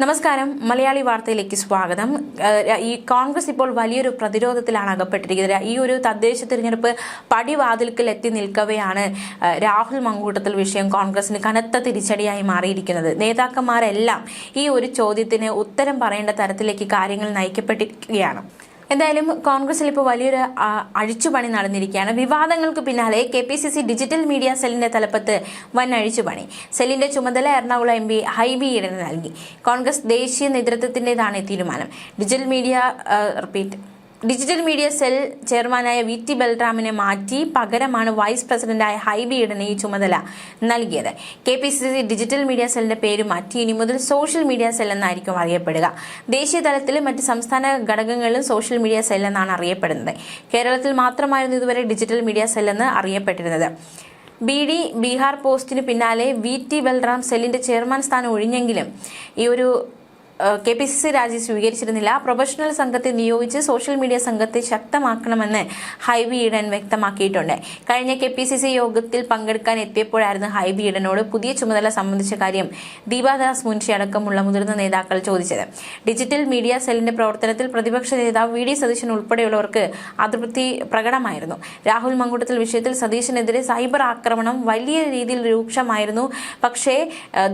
നമസ്കാരം. മലയാളി വാർത്തയിലേക്ക് സ്വാഗതം. ഈ കോൺഗ്രസ് ഇപ്പോൾ വലിയൊരു പ്രതിരോധത്തിലാണ് അകപ്പെട്ടിരിക്കുന്നത്. ഈ ഒരു തദ്ദേശ തിരഞ്ഞെടുപ്പ് പടിവാതിൽക്കൽ എത്തി നിൽക്കവെയാണ് രാഹുൽ മങ്കൂട്ടത്തിൽ വിഷയം കോൺഗ്രസിന് കനത്ത തിരിച്ചടിയായി മാറിയിരിക്കുന്നത്. നേതാക്കന്മാരെല്ലാം ഈ ഒരു ചോദ്യത്തിന് ഉത്തരം പറയേണ്ട തരത്തിലേക്ക് കാര്യങ്ങൾ നയിക്കപ്പെട്ടിരിക്കുകയാണ്. എന്തായാലും കോൺഗ്രസിൽ ഇപ്പോൾ വലിയൊരു അഴിച്ചുപണി നടന്നിരിക്കുകയാണ്. വിവാദങ്ങൾക്ക് പിന്നാലെ K P C C digital media സെല്ലിന്റെ തലപ്പത്ത് വൻ അഴിച്ചുപണി. സെല്ലിന്റെ ചുമതല എറണാകുളം എം പി ഹൈബി ഈഡന് നൽകി. കോൺഗ്രസ് ദേശീയ നേതൃത്വത്തിന്റേതാണ് ഈ തീരുമാനം. Digital media repeat. Digital media cell ചെയർമാനായ വി ടി ബൽറാമിനെ മാറ്റി പകരമാണ് വൈസ് പ്രസിഡന്റായ ഹൈബി ഇടനെ ഈ ചുമതല നൽകിയത്. K P C C digital media സെല്ലിന്റെ പേര് മാറ്റി ഇനി മുതൽ സോഷ്യൽ മീഡിയ സെൽ എന്നായിരിക്കും അറിയപ്പെടുക. ദേശീയ തലത്തിലും മറ്റ് സംസ്ഥാന ഘടകങ്ങളിലും സോഷ്യൽ മീഡിയ സെൽ എന്നാണ് അറിയപ്പെടുന്നത്. കേരളത്തിൽ മാത്രമായിരുന്നു ഇതുവരെ ഡിജിറ്റൽ മീഡിയ സെൽ എന്ന് അറിയപ്പെട്ടിരുന്നത്. ബി ഡി ബീഹാർ പോസ്റ്റിന് പിന്നാലെ വി ടി ബൽറാം സെല്ലിന്റെ ചെയർമാൻ സ്ഥാനം ഒഴിഞ്ഞെങ്കിലും ഈ ഒരു കെ പി സി സി രാജി സ്വീകരിച്ചിരുന്നില്ല. പ്രൊഫഷണൽ സംഘത്തെ നിയോഗിച്ച് സോഷ്യൽ മീഡിയ സംഘത്തെ ശക്തമാക്കണമെന്ന് ഹൈബി ഈഡൻ വ്യക്തമാക്കിയിട്ടുണ്ട്. കഴിഞ്ഞ കെ പി സി സി യോഗത്തിൽ പങ്കെടുക്കാൻ എത്തിയപ്പോഴായിരുന്നു ഹൈബി ഈഡനോട് പുതിയ ചുമതല സംബന്ധിച്ച കാര്യം ദീപാദാസ് മുൻഷി അടക്കമുള്ള മുതിർന്ന നേതാക്കൾ ചോദിച്ചത്. ഡിജിറ്റൽ മീഡിയ സെല്ലിന്റെ പ്രവർത്തനത്തിൽ പ്രതിപക്ഷ നേതാവ് വി ഡി സതീശൻ ഉൾപ്പെടെയുള്ളവർക്ക് അതൃപ്തി പ്രകടമായിരുന്നു. രാഹുൽ മങ്കൂട്ടത്തിൽ വിഷയത്തിൽ സതീശനെതിരെ സൈബർ ആക്രമണം വലിയ രീതിയിൽ രൂക്ഷമായിരുന്നു. പക്ഷേ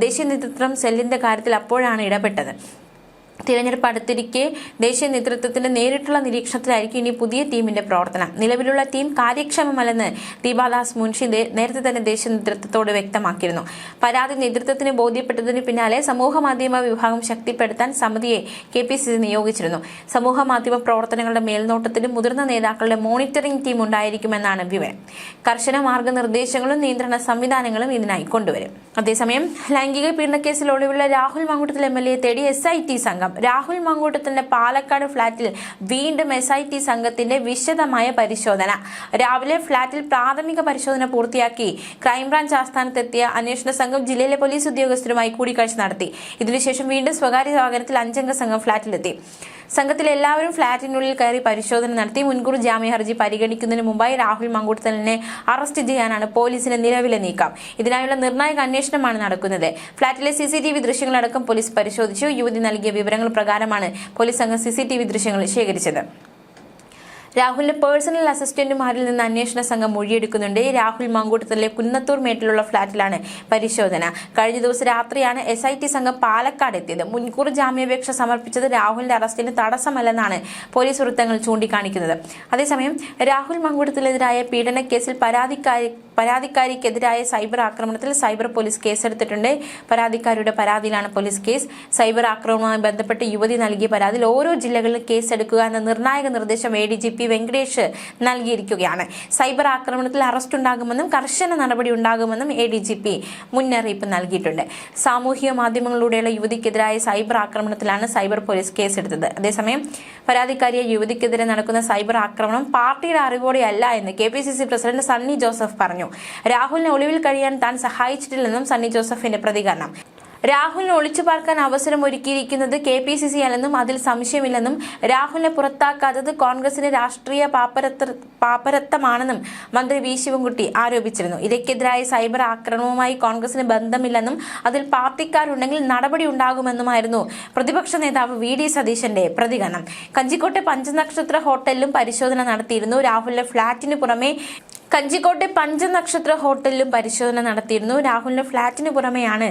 ദേശീയ നേതൃത്വം സെല്ലിന്റെ കാര്യത്തിൽ അപ്പോഴാണ് ഇടപെട്ടത്. തിരഞ്ഞെടുപ്പ് അടുത്തിരിക്കെ ദേശീയ നേതൃത്വത്തിന്റെ നേരിട്ടുള്ള നിരീക്ഷണത്തിലായിരിക്കും ഇനി പുതിയ ടീമിന്റെ പ്രവർത്തനം. നിലവിലുള്ള ടീം കാര്യക്ഷമമല്ലെന്ന് ദീപാദാസ് മുൻഷി നേരത്തെ തന്നെ ദേശീയ നേതൃത്വത്തോട് വ്യക്തമാക്കിയിരുന്നു. പരാതി നേതൃത്വത്തിന് ബോധ്യപ്പെട്ടതിന് പിന്നാലെ സമൂഹ മാധ്യമ വിഭാഗം ശക്തിപ്പെടുത്താൻ സമിതിയെ കെ പി സി സി നിയോഗിച്ചിരുന്നു. സമൂഹ മാധ്യമ പ്രവർത്തനങ്ങളുടെ മേൽനോട്ടത്തിലും മുതിർന്ന നേതാക്കളുടെ മോണിറ്ററിംഗ് ടീം ഉണ്ടായിരിക്കുമെന്നാണ് വിവരം. കർശന മാർഗനിർദ്ദേശങ്ങളും നിയന്ത്രണ സംവിധാനങ്ങളും ഇതിനായി കൊണ്ടുവരും. അതേസമയം ലൈംഗിക പീഡനക്കേസിൽ ഒളിവുള്ള Rahul Mankoottathil M L A തേടി എസ് ഐ ടി സംഘം രാഹുൽ മങ്കൂട്ടത്തിന്റെ പാലക്കാട് ഫ്ളാറ്റിൽ വീണ്ടും എസ് ഐ ടി സംഘത്തിന്റെ വിശദമായ പരിശോധന. രാവിലെ ഫ്ളാറ്റിൽ പ്രാഥമിക പരിശോധന പൂർത്തിയാക്കി ക്രൈംബ്രാഞ്ച് ആസ്ഥാനത്തെത്തിയ അന്വേഷണ സംഘം ജില്ലയിലെ പോലീസ് ഉദ്യോഗസ്ഥരുമായി കൂടിക്കാഴ്ച നടത്തി. ഇതിനുശേഷം വീണ്ടും സ്വകാര്യ വാഹനത്തിൽ അഞ്ചംഗ സംഘം ഫ്ളാറ്റിലെത്തി. സംഘത്തിലെ എല്ലാവരും ഫ്ളാറ്റിനുള്ളിൽ കയറി പരിശോധന നടത്തി മുൻകൂർ ജാമ്യ ഹർജി പരിഗണിക്കുന്നതിന് മുമ്പായി രാഹുൽ മങ്കൂട്ടത്തലിനെ അറസ്റ്റ് ചെയ്യാനാണ് പോലീസിന്റെ നിലവിലെ നീക്കം. ഇതിനായുള്ള നിർണായക അന്വേഷണമാണ് നടക്കുന്നത്. ഫ്ളാറ്റിലെ സിസിടിവി ദൃശ്യങ്ങളടക്കം പോലീസ് പരിശോധിച്ചു. യുവതി നൽകിയ വിവരങ്ങൾ പ്രകാരമാണ് പോലീസ് സംഘം സിസിടിവി ദൃശ്യങ്ങൾ ശേഖരിച്ചത്. രാഹുലിന്റെ പേഴ്സണൽ അസിസ്റ്റന്റുമാരിൽ നിന്ന് അന്വേഷണ സംഘം മൊഴിയെടുക്കുന്നുണ്ട്. രാഹുൽ മങ്കൂട്ടത്തിലെ കുന്നത്തൂർ മേട്ടിലുള്ള ഫ്ളാറ്റിലാണ് പരിശോധന. കഴിഞ്ഞ ദിവസം രാത്രിയാണ് എസ് ഐ ടി സംഘം പാലക്കാട് എത്തിയത്. മുൻകൂർ ജാമ്യാപേക്ഷ സമർപ്പിച്ചത് രാഹുലിന്റെ അറസ്റ്റിന് തടസ്സമല്ലെന്നാണ് പോലീസ് വൃത്തങ്ങൾ ചൂണ്ടിക്കാണിക്കുന്നത്. അതേസമയം രാഹുൽ മങ്കൂട്ടത്തിലെതിരായ പീഡനക്കേസിൽ പരാതിക്കാരി പരാതിക്കാരിക്കെതിരായ സൈബർ ആക്രമണത്തിൽ സൈബർ പോലീസ് കേസെടുത്തിട്ടുണ്ട്. പരാതിക്കാരിയുടെ പരാതിയിലാണ് പോലീസ് കേസ്. സൈബർ ആക്രമണവുമായി ബന്ധപ്പെട്ട് യുവതി നൽകിയ പരാതിയിൽ ഓരോ ജില്ലകളിലും കേസെടുക്കുക എന്ന നിർണായക നിർദ്ദേശം A D G P Venkatesh നൽകിയിരിക്കുകയാണ്. സൈബർ ആക്രമണത്തിൽ അറസ്റ്റ് ഉണ്ടാകുമെന്നും കർശന നടപടി ഉണ്ടാകുമെന്നും എ ഡി ജി പി മുന്നറിയിപ്പ് നൽകിയിട്ടുണ്ട്. സാമൂഹിക മാധ്യമങ്ങളിലൂടെയുള്ള യുവതിക്കെതിരായ സൈബർ ആക്രമണത്തിലാണ് സൈബർ പോലീസ് കേസെടുത്തത്. അതേസമയം പരാതിക്കാരിയെ യുവതിക്കെതിരെ നടക്കുന്ന സൈബർ ആക്രമണം പാർട്ടിയുടെ അറിവോടെയല്ല എന്ന് K P C C president Sunny Joseph പറഞ്ഞു. രാഹുലിനെ ഒളിവിൽ കഴിയാൻ താൻ സഹായിച്ചിട്ടില്ലെന്നും സണ്ണി ജോസഫിന്റെ പ്രതികരണം. രാഹുലിനെ ഒളിച്ചു പാർക്കാൻ അവസരം ഒരുക്കിയിരിക്കുന്നത് കെ പി സി സി അല്ലെന്നും അതിൽ സംശയമില്ലെന്നും രാഹുലിനെ പുറത്താക്കാത്തത് കോൺഗ്രസിന്റെ രാഷ്ട്രീയ പാപ്പരത്ത പാപ്പരത്തമാണെന്നും മന്ത്രി വി ശിവൻകുട്ടി ആരോപിച്ചിരുന്നു. ഇരയ്ക്കെതിരായ സൈബർ ആക്രമണവുമായി കോൺഗ്രസിന് ബന്ധമില്ലെന്നും അതിൽ പാർട്ടിക്കാരുണ്ടെങ്കിൽ നടപടി ഉണ്ടാകുമെന്നുമായിരുന്നു പ്രതിപക്ഷ നേതാവ് വി ഡി സതീശന്റെ പ്രതികരണം. കഞ്ചിക്കോട്ടെ പഞ്ചനക്ഷത്ര ഹോട്ടലിലും പരിശോധന നടത്തിയിരുന്നു. രാഹുലിന്റെ ഫ്ളാറ്റിന് പുറമെ കഞ്ചിക്കോട്ടെ പഞ്ചനക്ഷത്ര ഹോട്ടലിലും പരിശോധന നടത്തിയിരുന്നു. രാഹുലിന്റെ ഫ്ളാറ്റിന് പുറമെയാണ്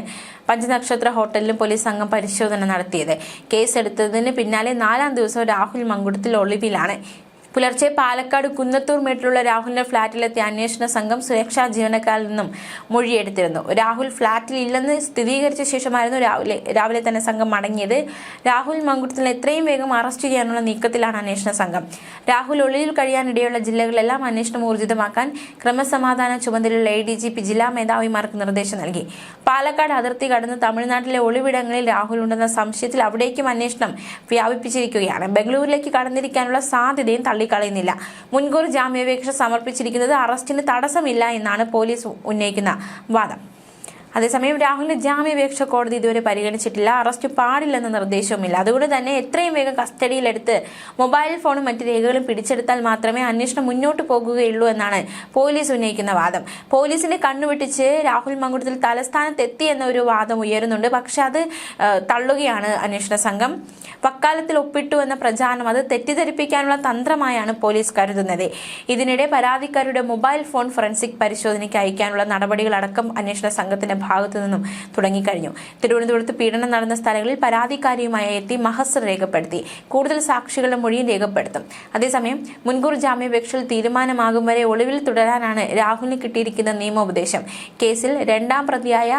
പഞ്ചനക്ഷത്ര ഹോട്ടലിലും പോലീസ് സംഘം പരിശോധന നടത്തിയത്. കേസെടുത്തതിന് പിന്നാലെ നാലാം ദിവസം രാഹുൽ മങ്കുടത്തിൽ ഒളിവിലാണ്. പുലർച്ചെ പാലക്കാട് കുന്നത്തൂർ മേട്ടിലുള്ള രാഹുലിന്റെ ഫ്ളാറ്റിലെത്തിയ അന്വേഷണ സംഘം സുരക്ഷാ ജീവനക്കാരിൽ നിന്നും മൊഴിയെടുത്തിരുന്നു. രാഹുൽ ഫ്ളാറ്റിൽ ഇല്ലെന്ന് സ്ഥിരീകരിച്ച ശേഷമായിരുന്നു രാവിലെ രാവിലെ തന്നെ സംഘം മടങ്ങിയത്. രാഹുൽ മങ്കുടത്തിനെ എത്രയും വേഗം അറസ്റ്റ് ചെയ്യാനുള്ള നീക്കത്തിലാണ് അന്വേഷണ സംഘം. രാഹുൽ ഒളിയിൽ കഴിയാനിടയുള്ള ജില്ലകളിലെല്ലാം അന്വേഷണം ഊർജിതമാക്കാൻ ക്രമസമാധാന ചുമതലയുള്ള എ ഡി ജി പി ജില്ലാ മേധാവിമാർക്ക് നിർദ്ദേശം നൽകി. പാലക്കാട് അതിർത്തി കടന്ന് തമിഴ്നാട്ടിലെ ഒളിവിടങ്ങളിൽ രാഹുൽ ഉണ്ടെന്ന സംശയത്തിൽ അവിടേക്കും അന്വേഷണം വ്യാപിപ്പിച്ചിരിക്കുകയാണ്. ബംഗളൂരിലേക്ക് കടന്നിരിക്കാനുള്ള സാധ്യതയും തള്ളിക്കളയുന്നില്ല. മുൻകൂർ ജാമ്യാപേക്ഷ സമർപ്പിച്ചിരിക്കുന്നത് അറസ്റ്റിന് തടസ്സമില്ല എന്നാണ് പോലീസ് ഉന്നയിക്കുന്ന വാദം. അതേസമയം രാഹുലിന്റെ ജാമ്യാപേക്ഷ കോടതി ഇതുവരെ പരിഗണിച്ചിട്ടില്ല. അറസ്റ്റ് പാടില്ലെന്ന നിർദ്ദേശവുമില്ല. അതുകൊണ്ട് തന്നെ എത്രയും വേഗം കസ്റ്റഡിയിലെടുത്ത് മൊബൈൽ ഫോണും മറ്റ് രേഖകളും പിടിച്ചെടുത്താൽ മാത്രമേ അന്വേഷണം മുന്നോട്ട് പോകുകയുള്ളൂ എന്നാണ് പോലീസ് ഉന്നയിക്കുന്ന വാദം. പോലീസിന്റെ കണ്ണുവെട്ടിച്ച് രാഹുൽ മങ്കുടത്തിൽ തലസ്ഥാനത്ത് എത്തി എന്ന ഒരു വാദം ഉയരുന്നുണ്ട്. പക്ഷെ അത് തള്ളുകയാണ് അന്വേഷണ സംഘം. വക്കാലത്തിൽ ഒപ്പിട്ടു എന്ന പ്രചാരണം അത് തെറ്റിദ്ധരിപ്പിക്കാനുള്ള തന്ത്രമായാണ് പോലീസ് കരുതുന്നത്. ഇതിനിടെ പരാതിക്കാരുടെ മൊബൈൽ ഫോൺ ഫോറൻസിക് പരിശോധനയ്ക്ക് അയക്കാനുള്ള നടപടികളടക്കം അന്വേഷണ സംഘത്തിന്റെ ഭാഗത്തു നിന്നും തുടങ്ങിക്കഴിഞ്ഞു. തിരുവനന്തപുരത്ത് പീഡനം നടന്ന സ്ഥലങ്ങളിൽ പരാതിക്കാരിയുമായി എത്തി മഹസ് രേഖപ്പെടുത്തി. കൂടുതൽ സാക്ഷികളുടെ മൊഴിയും രേഖപ്പെടുത്തും. അതേസമയം മുൻകൂർ ജാമ്യാപേക്ഷയിൽ തീരുമാനമാകും വരെ ഒളിവിൽ തുടരാനാണ് രാഹുലിന് കിട്ടിയിരിക്കുന്ന നിയമോപദേശം. കേസിൽ രണ്ടാം പ്രതിയായ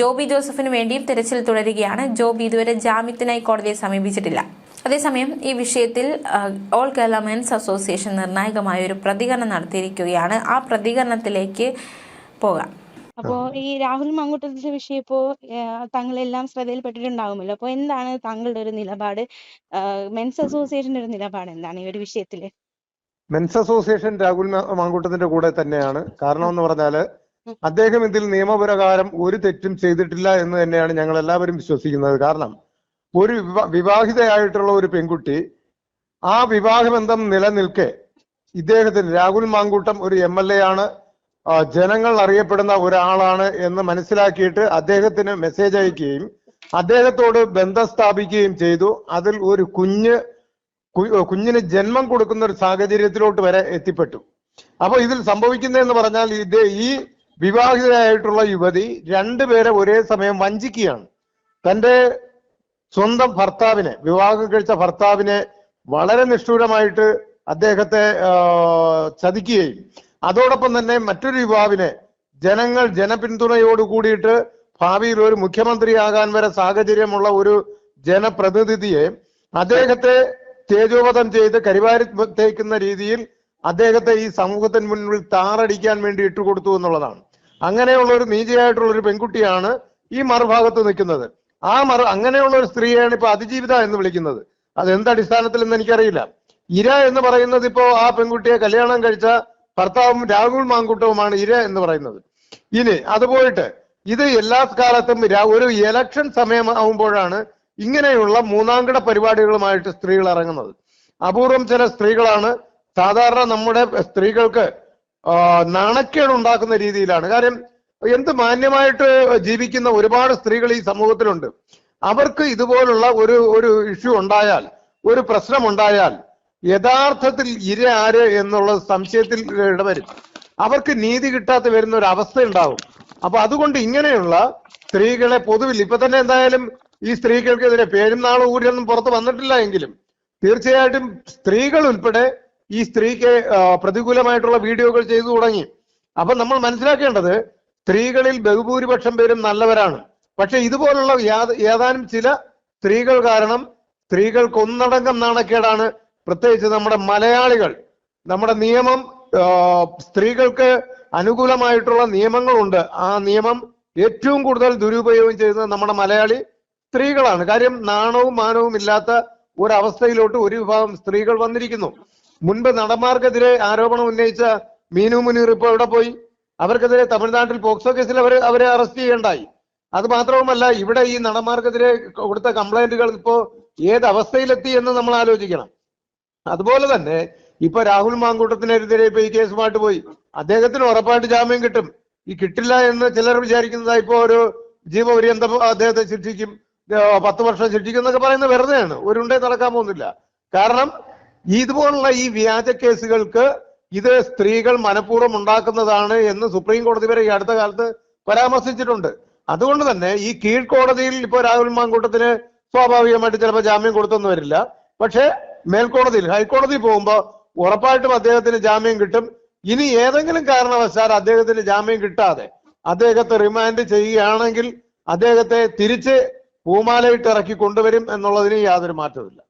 ജോബി ജോസഫിന് വേണ്ടിയും തിരച്ചിൽ തുടരുകയാണ്. ജോബി ഇതുവരെ ജാമ്യത്തിനായി കോടതിയെ സമീപിച്ചിട്ടില്ല. അതേസമയം ഈ വിഷയത്തിൽ ഓൾ കേരള മെൻസ് അസോസിയേഷൻ നിർണായകമായ ഒരു പ്രതികരണം നടത്തിയിരിക്കുകയാണ്. ആ പ്രതികരണത്തിലേക്ക് പോകാം. അപ്പോ ഈ രാഹുൽ മങ്കൂട്ടത്തിന്റെ വിഷയം ഇപ്പോ താങ്കളെല്ലാം ശ്രദ്ധയിൽപ്പെട്ടിട്ടുണ്ടാവുമല്ലോ. അപ്പൊ എന്താണ് താങ്കളുടെ ഒരു നിലപാട്? മെൻസ് അസോസിയേഷന്റെ ഒരു നിലപാട് എന്താണ് ഈ ഒരു വിഷയത്തിൽ? മെൻസ് അസോസിയേഷൻ രാഹുൽ മാങ്കൂട്ടത്തിന്റെ കൂടെ തന്നെയാണ്. കാരണം എന്ന് പറഞ്ഞാൽ അദ്ദേഹം ഇതിൽ നിയമപ്രകാരം ഒരു തെറ്റും ചെയ്തിട്ടില്ല എന്ന് തന്നെയാണ് ഞങ്ങൾ എല്ലാവരും വിശ്വസിക്കുന്നത്. കാരണം ഒരു വിവാ- വിവാഹിതയായിട്ടുള്ള ഒരു പെൺകുട്ടി ആ വിവാഹബന്ധം നിലനിൽക്കെ ഇദ്ദേഹത്തിന് രാഹുൽ മാങ്കൂട്ടം ഒരു എം എൽ എ ആണ്. ജനങ്ങൾ അറിയപ്പെടുന്ന ഒരാളാണ് എന്ന് മനസ്സിലാക്കിയിട്ട് അദ്ദേഹത്തിന് മെസ്സേജ് അയക്കുകയും അദ്ദേഹത്തോട് ബന്ധം സ്ഥാപിക്കുകയും ചെയ്തു. അതിൽ ഒരു കുഞ്ഞ് കുഞ്ഞിന് ജന്മം കൊടുക്കുന്ന ഒരു സാഹചര്യത്തിലോട്ട് വരെ എത്തിപ്പെട്ടു. അപ്പൊ ഇതിൽ സംഭവിക്കുന്നതെന്ന് പറഞ്ഞാൽ ഇത് ഈ വിവാഹിതരായിട്ടുള്ള യുവതി രണ്ടുപേരെ ഒരേ സമയം വഞ്ചിക്കുകയാണ്. തന്റെ സ്വന്തം ഭർത്താവിനെ വിവാഹം കഴിച്ച ഭർത്താവിനെ വളരെ നിഷ്ഠൂരമായിട്ട് അദ്ദേഹത്തെ ചതിക്കുകയും അതോടൊപ്പം തന്നെ മറ്റൊരു യുവാവിനെ ജനങ്ങൾ ജനപിന്തുണയോട് കൂടിയിട്ട് ഭാവിയിൽ ഒരു മുഖ്യമന്ത്രിയാകാൻ വരെ സാഹചര്യമുള്ള ഒരു ജനപ്രതിനിധിയെ അദ്ദേഹത്തെ തേജോവധം ചെയ്ത് കരിവാരി തേക്കുന്ന രീതിയിൽ അദ്ദേഹത്തെ ഈ സമൂഹത്തിന് മുന്നിൽ താറടിക്കാൻ വേണ്ടി ഇട്ടുകൊടുത്തു എന്നുള്ളതാണ്. അങ്ങനെയുള്ള ഒരു നീചയായിട്ടുള്ള ഒരു പെൺകുട്ടിയാണ് ഈ മറുഭാഗത്ത് നിൽക്കുന്നത്. ആ മറു അങ്ങനെയുള്ള ഒരു സ്ത്രീയാണ് ഇപ്പൊ അതിജീവിത എന്ന് വിളിക്കുന്നത്. അത് എന്ത് അടിസ്ഥാനത്തിൽ എന്ന് എനിക്കറിയില്ല. ഇര എന്ന് പറയുന്നത് ഇപ്പോ ആ പെൺകുട്ടിയെ കല്യാണം കഴിച്ച ഭർത്താവും രാഹുൽ മാങ്കുട്ടവുമാണ് ഇര എന്ന് പറയുന്നത്. ഇനി അതുപോയിട്ട് ഇത് എല്ലാ കാലത്തും ഒരു ഇലക്ഷൻ സമയം ആവുമ്പോഴാണ് ഇങ്ങനെയുള്ള മൂന്നാംകിട പരിപാടികളുമായിട്ട് സ്ത്രീകൾ ഇറങ്ങുന്നത്. അപൂർവം ചില സ്ത്രീകളാണ് സാധാരണ നമ്മുടെ സ്ത്രീകൾക്ക് നാണക്കേട് ഉണ്ടാക്കുന്ന രീതിയിലാണ്. കാര്യം എന്ത് മാന്യമായിട്ട് ജീവിക്കുന്ന ഒരുപാട് സ്ത്രീകൾ ഈ സമൂഹത്തിലുണ്ട്. അവർക്ക് ഇതുപോലുള്ള ഒരു ഒരു ഇഷ്യൂ ഉണ്ടായാൽ ഒരു പ്രശ്നം ഉണ്ടായാൽ യഥാർത്ഥത്തിൽ ഇര ആര് എന്നുള്ള സംശയത്തിൽ ഇടവരും അവർക്ക് നീതി കിട്ടാത്ത വരുന്ന ഒരു അവസ്ഥ ഉണ്ടാവും അപ്പൊ അതുകൊണ്ട് ഇങ്ങനെയുള്ള സ്ത്രീകളെ പൊതുവിൽ ഇപ്പൊ തന്നെ എന്തായാലും ഈ സ്ത്രീകൾക്കെതിരെ പേരും നാളും ഊരൊന്നും പുറത്ത് വന്നിട്ടില്ല എങ്കിലും തീർച്ചയായിട്ടും സ്ത്രീകൾ ഉൾപ്പെടെ ഈ സ്ത്രീക്ക് പ്രതികൂലമായിട്ടുള്ള വീഡിയോകൾ ചെയ്തു തുടങ്ങി. അപ്പൊ നമ്മൾ മനസ്സിലാക്കേണ്ടത് സ്ത്രീകളിൽ ബഹുഭൂരിപക്ഷം പേരും നല്ലവരാണ്. പക്ഷെ ഇതുപോലുള്ള ഏതാനും ചില സ്ത്രീകൾ കാരണം സ്ത്രീകൾക്ക് ഒന്നടങ്കം നാണക്കേടാണ് പ്രത്യേകിച്ച് നമ്മുടെ മലയാളികൾ നമ്മുടെ നിയമം സ്ത്രീകൾക്ക് അനുകൂലമായിട്ടുള്ള നിയമങ്ങളുണ്ട്. ആ നിയമം ഏറ്റവും കൂടുതൽ ദുരുപയോഗം ചെയ്യുന്നത് നമ്മുടെ മലയാളി സ്ത്രീകളാണ്. കാര്യം നാണവും മാനവും ഇല്ലാത്ത ഒരവസ്ഥയിലോട്ട് ഒരു വിഭാഗം സ്ത്രീകൾ വന്നിരിക്കുന്നു. മുൻപ് നടന്മാർക്കെതിരെ ആരോപണം ഉന്നയിച്ച മീനു മുനീർ ഇപ്പൊ എവിടെ പോയി? അവർക്കെതിരെ തമിഴ്നാട്ടിൽ പോക്സോ കേസിൽ അവർ അവരെ അറസ്റ്റ് ചെയ്യേണ്ടായി. അത് മാത്രവുമല്ല ഇവിടെ ഈ നടന്മാർക്കെതിരെ കൊടുത്ത കംപ്ലൈന്റുകൾ ഇപ്പോ ഏത് അവസ്ഥയിലെത്തി എന്ന് നമ്മൾ ആലോചിക്കണം. അതുപോലെ തന്നെ ഇപ്പൊ രാഹുൽ മാങ്കൂട്ടത്തിനെതിരെ ഇപ്പൊ ഈ കേസുമായിട്ട് പോയി. അദ്ദേഹത്തിന് ഉറപ്പായിട്ട് ജാമ്യം കിട്ടും. ഈ കിട്ടില്ല എന്ന് ചിലർ വിചാരിക്കുന്നത് ഇപ്പോ ഒരു ജീവപര്യന്തം അദ്ദേഹത്തെ ശിക്ഷിക്കും. പത്ത് വർഷം ശിക്ഷിക്കും എന്നൊക്കെ പറയുന്നത് വെറുതെയാണ്. ഒരുണ്ടേ നടക്കാൻ പോകുന്നില്ല. കാരണം ഇതുപോലുള്ള ഈ വ്യാജ കേസുകൾക്ക് ഇത് സ്ത്രീകൾ മനഃപൂർവം ഉണ്ടാക്കുന്നതാണ് എന്ന് സുപ്രീം കോടതി വരെ ഈ അടുത്ത കാലത്ത് പരാമർശിച്ചിട്ടുണ്ട്. അതുകൊണ്ട് തന്നെ ഈ കീഴ്ക്കോടതിയിൽ ഇപ്പോ രാഹുൽ മാങ്കൂട്ടത്തിന് സ്വാഭാവികമായിട്ട് ചിലപ്പോൾ ജാമ്യം കൊടുത്തൊന്നും വരില്ല. പക്ഷേ മേൽക്കോടതിയിൽ. ഹൈക്കോടതി പോകുമ്പോൾ ഉറപ്പായിട്ടും അദ്ദേഹത്തിന് ജാമ്യം കിട്ടും. ഇനി ഏതെങ്കിലും കാരണവശാൽ അദ്ദേഹത്തിന് ജാമ്യം കിട്ടാതെ അദ്ദേഹത്തെ റിമാൻഡ് ചെയ്യുകയാണെങ്കിൽ അദ്ദേഹത്തെ തിരിച്ച് പൂമാലയിട്ട് ഇറക്കി കൊണ്ടുവരും എന്നുള്ളതിന് യാതൊരു മാറ്റവുമില്ല.